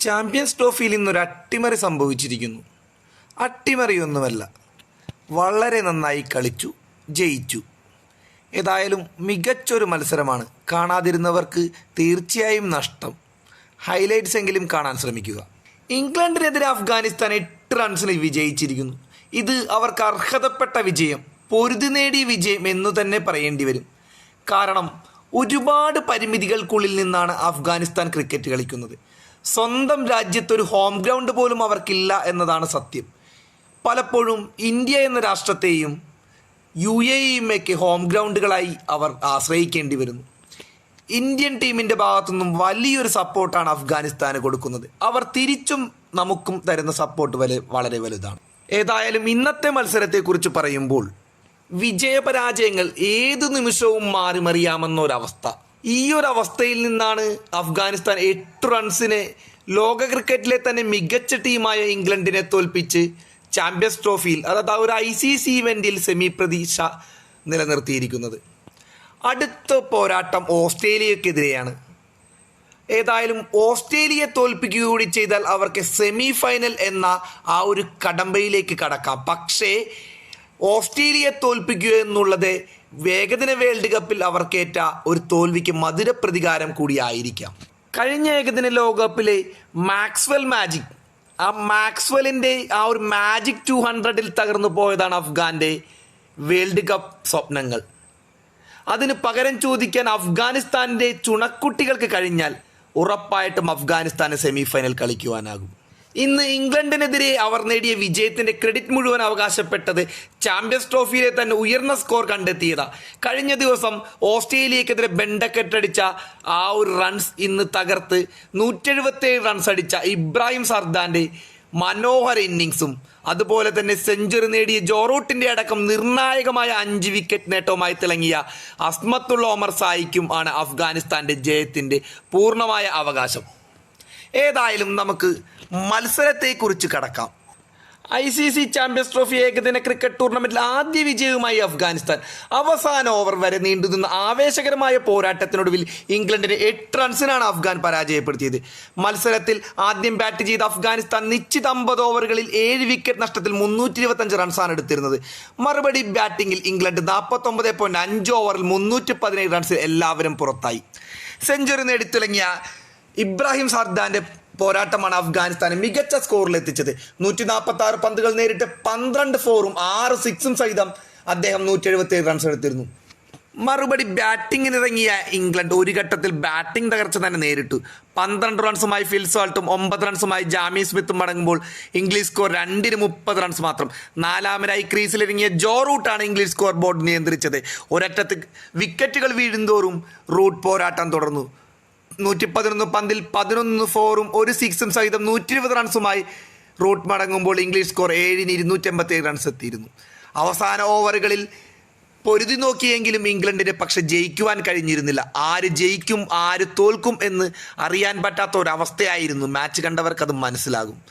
Champions ട്രോഫിയിൽ ഇന്നൊരു അട്ടിമറി സംഭവിച്ചിരിക്കുന്നു. അട്ടിമറിയൊന്നുമല്ല. വളരെ നന്നായി കളിച്ചു ജയിച്ചു. ഏതായാലും മികച്ചൊരു മത്സരമാണ്. കാണാതിരുന്നവർക്ക് തീർച്ചയായും നഷ്ടം. ഹൈലൈറ്റ്സ് എങ്കിലും കാണാൻ ശ്രമിക്കുക. ഇംഗ്ലണ്ടിനെതിരെ അഫ്ഗാനിസ്ഥാൻ എട്ട് റൺസിന് വിജയിച്ചിരിക്കുന്നു. ഇത് അവർക്ക് അർഹതപ്പെട്ട വിജയം പൊരുതി നേടിയ വിജയം എന്നു തന്നെ പറയേണ്ടി വരും. കാരണം ഒരുപാട് പരിമിതികൾക്കുള്ളിൽ നിന്നാണ് അഫ്ഗാനിസ്ഥാൻ ക്രിക്കറ്റ് കളിക്കുന്നത്. സ്വന്തം രാജ്യത്തൊരു ഹോം ഗ്രൗണ്ട് പോലും അവർക്കില്ല എന്നതാണ് സത്യം. പലപ്പോഴും ഇന്ത്യ എന്ന രാഷ്ട്രത്തെയും യു എ ഇയുമൊക്കെ ഹോം ഗ്രൗണ്ടുകളായി അവർ ആശ്രയിക്കേണ്ടി വരുന്നു. ഇന്ത്യൻ ടീമിന്റെ ഭാഗത്തുനിന്നും വലിയൊരു സപ്പോർട്ടാണ് അഫ്ഗാനിസ്ഥാന് കൊടുക്കുന്നത്. അവർ തിരിച്ചും നമുക്കും തരുന്ന സപ്പോർട്ട് വല വളരെ വലുതാണ്. ഏതായാലും ഇന്നത്തെ മത്സരത്തെക്കുറിച്ച് പറയുമ്പോൾ വിജയപരാജയങ്ങൾ ഏതു നിമിഷവും മാറി മറിയാമെന്നൊരവസ്ഥ ഈ ഒരു അവസ്ഥയിൽ നിന്നാണ് അഫ്ഗാനിസ്ഥാൻ എട്ട് റൺസിന് ലോക ക്രിക്കറ്റിലെ തന്നെ മികച്ച ടീമായ ഇംഗ്ലണ്ടിനെ തോൽപ്പിച്ച് ചാമ്പ്യൻസ് ട്രോഫിയിൽ അതായത് ആ ഒരു ഐ സി സി ഇവന്റിൽ സെമി പ്രതീക്ഷ നിലനിർത്തിയിരിക്കുന്നത്. അടുത്ത പോരാട്ടം ഓസ്ട്രേലിയക്കെതിരെയാണ്. ഏതായാലും ഓസ്ട്രേലിയയെ തോൽപ്പിക്കുക കൂടി ചെയ്താൽ അവർക്ക് സെമി ഫൈനൽ എന്ന ആ ഒരു കടമ്പയിലേക്ക് കടക്കാം. പക്ഷേ ഓസ്ട്രേലിയയെ തോൽപ്പിക്കുക എന്നുള്ളത് വേഗദിന വേൾഡ് കപ്പിൽ അവർക്കേറ്റ ഒരു തോൽവിക്ക് മധുര പ്രതികാരം കൂടിയായിരിക്കാം. കഴിഞ്ഞ ഏകദിന ലോകകപ്പിലെ മാക്സ്വെൽ മാജിക് ആ മാക്സ്വെലിന്റെ ആ ഒരു മാജിക് ടു ഹൺഡ്രഡിൽ തകർന്നു പോയതാണ് അഫ്ഗാന്റെ വേൾഡ് കപ്പ് സ്വപ്നങ്ങൾ. അതിന് പകരം ചോദിക്കാൻ അഫ്ഗാനിസ്ഥാന്റെ ചുണക്കുട്ടികൾക്ക് കഴിഞ്ഞാൽ ഉറപ്പായിട്ടും അഫ്ഗാനിസ്ഥാന് സെമിഫൈനൽ കളിക്കുവാനാകും. ഇന്ന് ഇംഗ്ലണ്ടിനെതിരെ അവർ നേടിയ വിജയത്തിന്റെ ക്രെഡിറ്റ് മുഴുവൻ അവകാശപ്പെട്ടത് ചാമ്പ്യൻസ് ട്രോഫിയിലെ തന്നെ ഉയർന്ന സ്കോർ കണ്ടെത്തിയതാ. കഴിഞ്ഞ ദിവസം ഓസ്ട്രേലിയക്കെതിരെ ബെണ്ടക്കെട്ടടിച്ച ആ ഒരു റൺസ് ഇന്ന് തകർത്ത് നൂറ്റെഴുപത്തേഴ് റൺസ് അടിച്ച ഇബ്രാഹിം സർദാന്റെ മനോഹര ഇന്നിങ്സും അതുപോലെ തന്നെ സെഞ്ചുറി നേടിയ ജോറൂട്ടിന്റെ അടക്കം നിർണായകമായ അഞ്ച് വിക്കറ്റ് നേട്ടവുമായി തിളങ്ങിയ അസ്മത്തുള്ള ഒമർ സായിക്കും ആണ് അഫ്ഗാനിസ്ഥാന്റെ ജയത്തിന്റെ പൂർണമായ അവകാശം. ഏതായാലും നമുക്ക് മത്സരത്തെക്കുറിച്ച് കടക്കാം. I C C champions trophy ഏകദിന ക്രിക്കറ്റ് ടൂർണമെന്റിൽ ആദ്യ വിജയവുമായി അഫ്ഗാനിസ്ഥാൻ അവസാന ഓവർ വരെ നീണ്ടുനിന്ന ആവേശകരമായ പോരാട്ടത്തിനൊടുവിൽ ഇംഗ്ലണ്ടിനെ എട്ട് റൺസിനാണ് അഫ്ഗാൻ പരാജയപ്പെടുത്തിയത്. മത്സരത്തിൽ ആദ്യം ബാറ്റ് ചെയ്ത അഫ്ഗാനിസ്ഥാൻ നിശ്ചിത അമ്പത് ഓവറുകളിൽ ഏഴ് വിക്കറ്റ് നഷ്ടത്തിൽ മുന്നൂറ്റി ഇരുപത്തഞ്ച് റൺസാണ് എടുത്തിരുന്നത്. മറുപടി ബാറ്റിംഗിൽ ഇംഗ്ലണ്ട് നാൽപ്പത്തൊമ്പത് പോയിന്റ് അഞ്ച് ഓവറിൽ മുന്നൂറ്റി പതിനേഴ് റൺസിൽ എല്ലാവരും പുറത്തായി. സെഞ്ചുറി നേടിത്തിളങ്ങിയ ഇബ്രാഹിം സർദാന്റെ പോരാട്ടമാണ് അഫ്ഗാനിസ്ഥാനെ മികച്ച സ്കോറിൽ എത്തിച്ചത്. നൂറ്റി നാൽപ്പത്തി ആറ് പന്തുകൾ നേരിട്ട് പന്ത്രണ്ട് ഫോറും ആറ് സിക്സും സഹിതം അദ്ദേഹം നൂറ്റി എഴുപത്തി ഏഴ് റൺസ് എടുത്തിരുന്നു മറുപടി ബാറ്റിങ്ങിനിറങ്ങിയ ഇംഗ്ലണ്ട് ഒരു ഘട്ടത്തിൽ ബാറ്റിംഗ് തകർച്ച തന്നെ നേരിട്ടു. പന്ത്രണ്ട് റൺസുമായി ഫിൽസോൾട്ടും ഒമ്പത് റൺസുമായി ജാമി സ്മിത്തും മടങ്ങുമ്പോൾ ഇംഗ്ലീഷ് സ്കോർ രണ്ടിന് മുപ്പത് റൺസ് മാത്രം. നാലാമനായി ക്രീസിലിറങ്ങിയ ജോ റൂട്ടാണ് ഇംഗ്ലീഷ് സ്കോർ ബോർഡ് നിയന്ത്രിച്ചത്. ഒരറ്റത്ത് വിക്കറ്റുകൾ വീഴുന്തോറും റൂട്ട് പോരാട്ടം തുടർന്നു. നൂറ്റി പതിനൊന്ന് പന്തിൽ പതിനൊന്ന് ഫോറും ഒരു സിക്സും സഹിതം നൂറ്റി ഇരുപത് റൺസുമായി റൂട്ട് മടങ്ങുമ്പോൾ ഇംഗ്ലീഷ് സ്കോർ ഏഴിന് ഇരുന്നൂറ്റി അമ്പത്തി ഏഴ് റൺസ് എത്തിയിരുന്നു. അവസാന ഓവറുകളിൽ പൊരുതി നോക്കിയെങ്കിലും ഇംഗ്ലണ്ടിന് പക്ഷെ ജയിക്കുവാൻ കഴിഞ്ഞിരുന്നില്ല. ആര് ജയിക്കും ആര് തോൽക്കും എന്ന് അറിയാൻ പറ്റാത്ത ഒരവസ്ഥയായിരുന്നു. മാച്ച് കണ്ടവർക്കത് മനസ്സിലാകും.